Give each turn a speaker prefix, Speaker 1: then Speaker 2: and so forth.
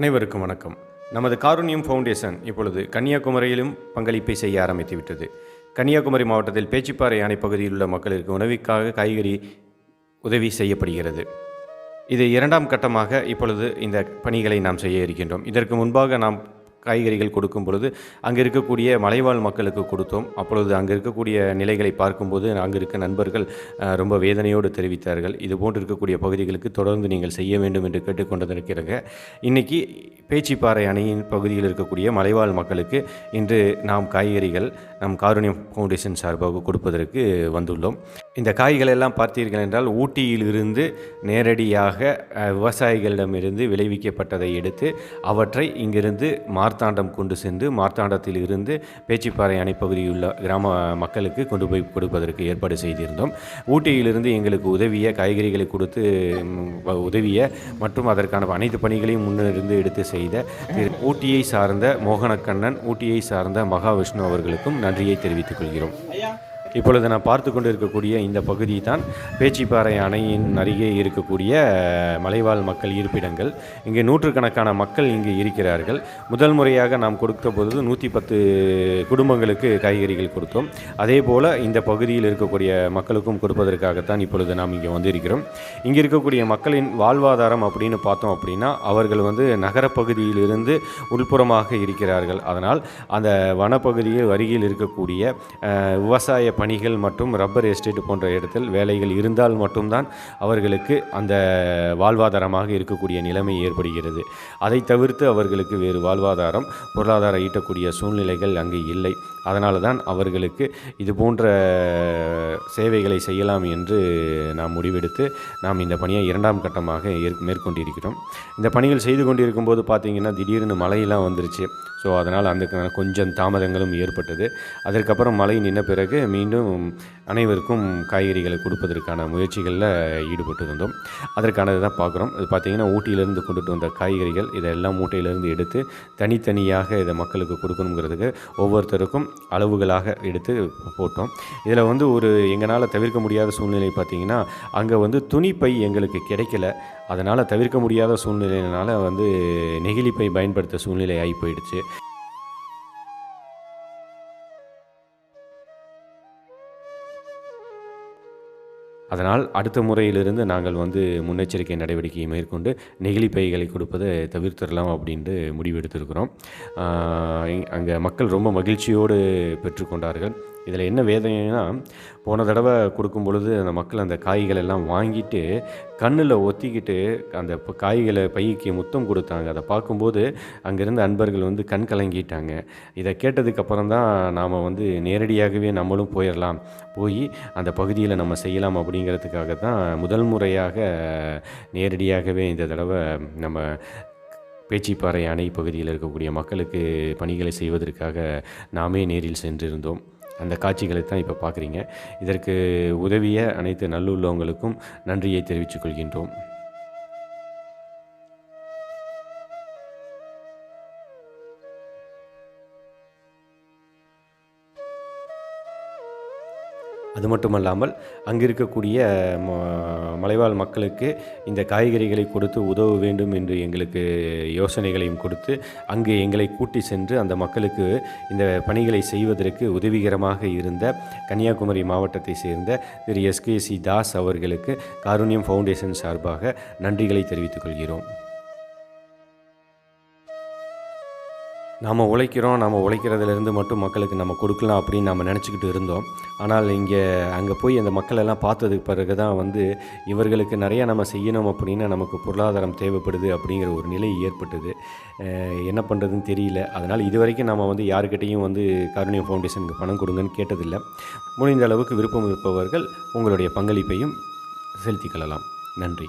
Speaker 1: அனைவருக்கும் வணக்கம். நமது காருண்யம் ஃபவுண்டேஷன் இப்பொழுது கன்னியாகுமரியிலும் பங்களிப்பை செய்ய ஆரம்பித்துவிட்டது. கன்னியாகுமரி மாவட்டத்தில் பேச்சிப்பாறை அணை பகுதியில் உள்ள மக்களுக்கு உணவிற்காக காய்கறி உதவி செய்யப்படுகிறது. இது இரண்டாம் கட்டமாக இப்பொழுது இந்த பணிகளை நாம் செய்ய இருக்கின்றோம். இதற்கு முன்பாக நாம் காய்கறிகள் கொடுக்கும் பொழுது அங்கே இருக்கக்கூடிய மலைவாழ் மக்களுக்கு கொடுத்தோம். அப்பொழுது அங்கே இருக்கக்கூடிய நிலைகளை பார்க்கும்போது அங்கே இருக்க நண்பர்கள் ரொம்ப வேதனையோடு தெரிவித்தார்கள். இது போன்று இருக்கக்கூடிய பகுதிகளுக்கு தொடர்ந்து நீங்கள் செய்ய வேண்டும் என்று கேட்டுக்கொண்டிருக்கிறாங்க இன்னைக்கு பேச்சிப்பாறை அணையின் பகுதியில் இருக்கக்கூடிய மலைவாழ் மக்களுக்கு இன்று நாம் காய்கறிகள் நம் காருண்யம் ஃபவுண்டேஷன் சார்பாக கொடுப்பதற்கு வந்துள்ளோம். இந்த காய்கள் எல்லாம் பார்த்தீர்கள் என்றால் ஊட்டியிலிருந்து நேரடியாக விவசாயிகளிடமிருந்து விளைவிக்கப்பட்டதை எடுத்து அவற்றை இங்கிருந்து மார்த்தாண்டம் கொண்டு சென்று மார்த்தாண்டத்தில் இருந்து பேச்சிப்பாறை அணைப்பகுதியுள்ள கிராம மக்களுக்கு கொண்டு போய் கொடுப்பதற்கு ஏற்பாடு செய்திருந்தோம். ஊட்டியிலிருந்து எங்களுக்கு உதவிய காய்கறிகளை கொடுத்து வ- உதவிய மற்றும் அதற்கான அனைத்து பணிகளையும் முன்னிருந்து எடுத்து செய்த ஊட்டியை சார்ந்த மோகனக்கண்ணன் ஊட்டியை சார்ந்த மகாவிஷ்ணு அவர்களுக்கும் நன்றியை தெரிவித்துக் கொள்கிறோம். இப்பொழுது நான் பார்த்து கொண்டு இருக்கக்கூடிய இந்த பகுதி தான் பேச்சிப்பாறை அணையின் அருகே இருக்கக்கூடிய மலைவாழ் மக்கள் இருப்பிடங்கள். இங்கே நூற்றுக்கணக்கான மக்கள் இங்கு இருக்கிறார்கள். முதல் முறையாக நாம் கொடுத்த பொழுது நூற்றி பத்து குடும்பங்களுக்கு காய்கறிகள் கொடுத்தோம். அதே போல் இந்த பகுதியில் இருக்கக்கூடிய மக்களுக்கும் கொடுப்பதற்காகத்தான் இப்பொழுது நாம் இங்கே வந்திருக்கிறோம். இங்கே இருக்கக்கூடிய மக்களின் வாழ்வாதாரம் அப்படின்னு பார்த்தோம் அப்படின்னா அவர்கள் வந்து நகரப்பகுதியிலிருந்து உள்புறமாக இருக்கிறார்கள். அதனால் அந்த வனப்பகுதியில் அருகில் இருக்கக்கூடிய விவசாய பணிகள் மற்றும் ரப்பர் எஸ்டேட் போன்ற இடத்தில் வேலைகள் இருந்தால் மட்டும்தான் அவர்களுக்கு அந்த வாழ்வாதாரமாக இருக்கக்கூடிய நிலைமை ஏற்படுகிறது. அதை தவிர்த்து அவர்களுக்கு வேறு வாழ்வாதாரம் பொருளாதாரம் ஈட்டக்கூடிய சூழ்நிலைகள் அங்கு இல்லை. அதனால தான் அவர்களுக்கு இது போன்ற சேவைகளை செய்யலாம் என்று நாம் முடிவெடுத்து நாம் இந்த பணியை இரண்டாம் கட்டமாக மேற்கொண்டிருக்கிறோம். இந்த பணிகள் செய்து கொண்டிருக்கும் போது பார்த்திங்கன்னா திடீர்னு மழையெல்லாம் வந்துருச்சு. ஸோ அதனால் அந்த கொஞ்சம் தாமதங்களும் ஏற்பட்டது. அதற்கப்புறம் மழை நின்ன பிறகு மீண்டும் அனைவருக்கும் காய்கறிகளை கொடுப்பதற்கான முயற்சிகளில் ஈடுபட்டு இருந்தோம் அதற்கானது தான் பார்க்குறோம். இது பார்த்திங்கன்னா ஊட்டியிலேருந்து கொண்டுட்டு வந்த காய்கறிகள் இதெல்லாம் மூட்டையிலேருந்து எடுத்து தனித்தனியாக இதை மக்களுக்கு கொடுக்கணுங்கிறதுக்கு ஒவ்வொருத்தருக்கும் அளவுகளாக எடுத்து போட்டோம். இதில் வந்து ஒரு எங்களால் தவிர்க்க முடியாத சூழ்நிலை பார்த்திங்கன்னா அங்கே வந்து துணிப்பை எங்களுக்கு கிடைக்கல. அதனால் தவிர்க்க முடியாத சூழ்நிலையினால் வந்து நெகிழிப்பை பயன்படுத்த சூழ்நிலை ஆகி போயிடுச்சு. அதனால் அடுத்த முறையிலிருந்து நாங்கள் வந்து முன்னெச்சரிக்கை நடவடிக்கையை மேற்கொண்டு நெகிழிப்பைகளை கொடுப்பதை தவிர்த்திடலாம் அப்படின்ட்டு முடிவெடுத்திருக்கிறோம். அங்கே மக்கள் ரொம்ப மகிழ்ச்சியோடு பெற்றுக்கொண்டார்கள். இதில் என்ன வேதனைனா போன தடவை கொடுக்கும் பொழுது அந்த மக்கள் அந்த காய்கள் எல்லாம் வாங்கிட்டு கண்ணில் ஒத்திக்கிட்டு அந்த காய்களை பைக்கு முத்தம் கொடுத்தாங்க. அதை பார்க்கும்போது அங்கேருந்து அன்பர்கள் வந்து கண் கலங்கிட்டாங்க. இதை கேட்டதுக்கப்புறம் தான் நாம் வந்து நேரடியாகவே நம்மளும் போயிடலாம் போய் அந்த பகுதியில் நம்ம செய்யலாம் அப்படிங்கிறதுக்காக தான் முதல் முறையாக நேரடியாகவே இந்த தடவை நம்ம பேச்சிப்பாறை அணை பகுதியில் இருக்கக்கூடிய மக்களுக்கு பணிகளை செய்வதற்காக நாமே நேரில் சென்றிருந்தோம். அந்த காட்சிகளை தான் இப்போ பார்க்குறீங்க இதற்கு உதவிய அனைத்து நல்லுள்ளவங்களுக்கும் நன்றியை தெரிவித்துக் கொள்கின்றோம். அது மட்டுமல்லாமல் அங்கே இருக்கக்கூடிய ம- மலைவாழ் மக்களுக்கு இந்த காய்கறிகளை கொடுத்து உதவ வேண்டும் என்று எங்களுக்கு யோசனைகளையும் கொடுத்து அங்கு எங்களை கூட்டி சென்று அந்த மக்களுக்கு இந்த பணிகளை செய்வதற்கு உதவிகரமாக இருந்த கன்னியாகுமரி மாவட்டத்தை சேர்ந்த திரு எஸ்கேசி தாஸ் அவர்களுக்கு காருண்யம் ஃபவுண்டேஷன் சார்பாக நன்றிகளை தெரிவித்துக் கொள்கிறோம். நாம் உழைக்கிறோம் நாம் உழைக்கிறதுலேருந்து மட்டும் மக்களுக்கு நம்ம கொடுக்கலாம் அப்படின்னு நம்ம நினச்சிக்கிட்டு இருந்தோம். ஆனால் இங்கே அங்கே போய் அந்த மக்களெல்லாம் பார்த்ததுக்கு பிறகு தான் வந்து இவர்களுக்கு நிறையா நம்ம செய்யணும் அப்படின்னா நமக்கு பொருளாதாரம் தேவைப்படுது அப்படிங்கிற ஒரு நிலை ஏற்பட்டது. என்ன பண்ணுறதுன்னு தெரியல. அதனால் இது வரைக்கும் நம்ம வந்து யாருக்கிட்டேயும் வந்து கருணியம் ஃபவுண்டேஷனுக்கு பணம் கொடுங்கன்னு கேட்டதில்லை. முடிந்த அளவுக்கு விருப்பம் இருப்பவர்கள் உங்களுடைய பங்களிப்பையும் செலுத்திக் கொள்ளலாம். நன்றி.